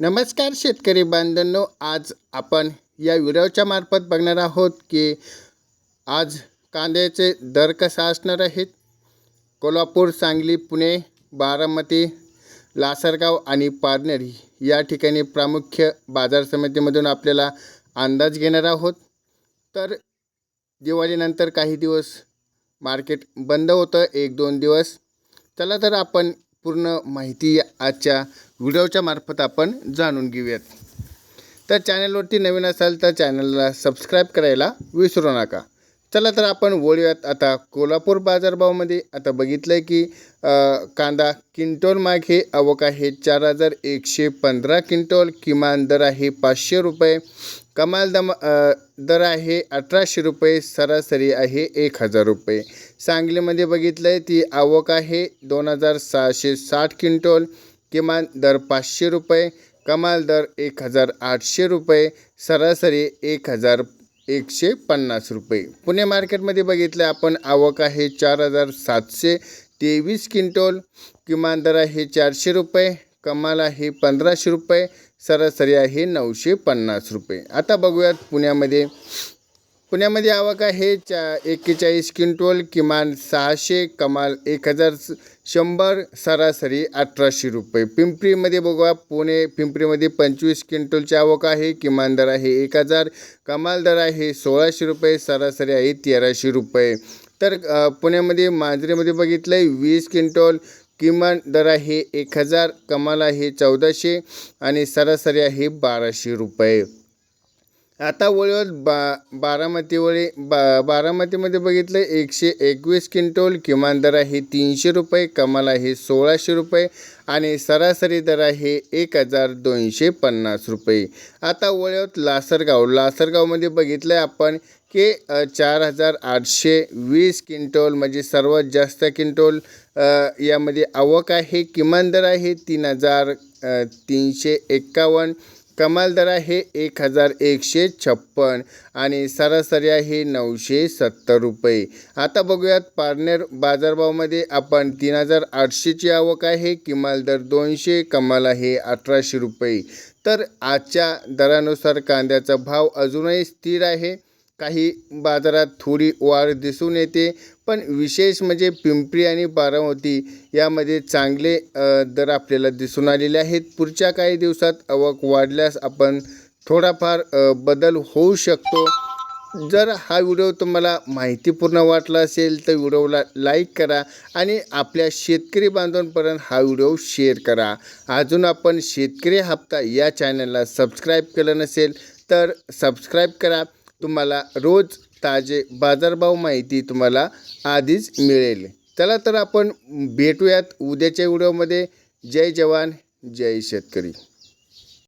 नमस्कार शेतकरी बांधवांनो आज आपण या व्हिडिओच्या मार्फत बघणार आहोत की आज कांद्याचे दर कसा असणार आहेत? कोल्हापूर सांगली पुणे बारामती लासरगाव आणि पारनेर या ठिकाणी प्रामुख्य बाजार समितीमधून आपल्याला अंदाज घेणार आहोत. तर दिवाळीनंतर काही दिवस मार्केट बंद होतं एक दोन दिवस. चला तर आपण पूर्ण माहिती आजच्या व्हिडिओच्या मार्फत आपण जाणून घेऊयात. तर चॅनलवरती नवीन असाल तर चॅनलला सबस्क्राईब करायला विसरू नका. चला तर आपण वळूयात आता कोल्हापूर बाजारभावामध्ये. आता बघितलं आहे की कांदा क्विंटोल मागे आवक आहे चार हजार एकशे पंधरा क्विंटोल. किमान दर आहे पाचशे रुपये. कमाल दम दर आहे अठराशे रुपये सरासरी आहे एक हजार रुपये. सांगलीमध्ये बघितलं आहे ती आवक आहे दोन हजार सहाशे साठ क्विंटोल किमान दर पाचशे रुपये कमाल दर एक हजार आठशे रुपये सरासरी एक हजार एकशे पन्नास रुपये. पुणे मार्केटमध्ये बघितलं आपण आवक आहे चार हजार सातशे तेवीस क्विंटोल किमान दर आहे चारशे रुपये कमाल आहे. पंधराशे रुपये सरासरी आहे नऊशे पन्नास रुपये. आता बघूयात पुण्यामध्ये. पुण्यामध्ये आवक आहे. चा एक्केचाळीस क्विंटोल किमान सहाशे कमाल एक हजार स- शंभर सरासरी अठराशे रुपये. पिंपरीमध्ये बघूया. पुणे पिंपरीमध्ये पंचवीस क्विंटोलची आवक आहे. किमान दर आहे एक हजार कमाल दर आहे सोळाशे रुपये सरासरी आहे तेराशे रुपये. तर पुण्यामध्ये मांजरेमध्ये बघितलं आहे वीस क्विंटोल किमान दर आहे एक हजार कमाल आहे चौदाशे आणि सरासरी आहे बाराशे रुपये. आता वळवत बा बारामतीवळी बा बारामतीमध्ये बघितलं एकशे एकवीस क्विंटोल किमान दर आहे तीनशे रुपये कमाल आहे सोळाशे रुपये आणि सरासरी दर आहे एक हजार दोनशे पन्नास रुपये. आता वळवत लासरगाव लासरगावमध्ये बघितलं आहे आपण की चार हजार आठशे वीस क्विंटोल म्हणजे सर्वात जास्त क्विंटोल यामध्ये आवक आहे. किमान दर आहे तीन हजार तीनशे एक्कावन्न कमाल दर आहे एक हजार एकशे छप्पन आणि सरासरी आहे नऊशे सत्तर रुपये. आता बघूयात पारनेर बाजारभावामध्ये आपण तीन हजार आठशेची आवक आहे किमाल दर दोनशे कमाल आहे अठराशे रुपये. तर आजच्या दरानुसार कांद्याचा भाव अजूनही स्थिर आहे. काही बाजारात थोडी वाढ दिसून येते पण विशेष म्हणजे पिंपरी आणि बारामती यामध्ये चांगले दर आपल्याला दिसून आलेले आहेत. पुढच्या काही दिवसात आवक वाढल्यास आपण थोडाफार बदल होऊ शकतो. जर हा व्हिडिओ तुम्हाला माहितीपूर्ण वाटला असेल तर व्हिडिओला लाईक करा आणि आपल्या शेतकरी बांधवांपर्यंत हा व्हिडिओ शेअर करा. अजून आपण शेतकरी हप्ता या चॅनलला सबस्क्राईब केलं नसेल तर सबस्क्राईब करा. तुम्हाला रोज ताजे बाजारभाव माहिती तुम्हाला आधीच मिळेल. चला तर आपण भेटूयात उद्याच्या व्हिडिओमध्ये. जय जवान जय शेतकरी.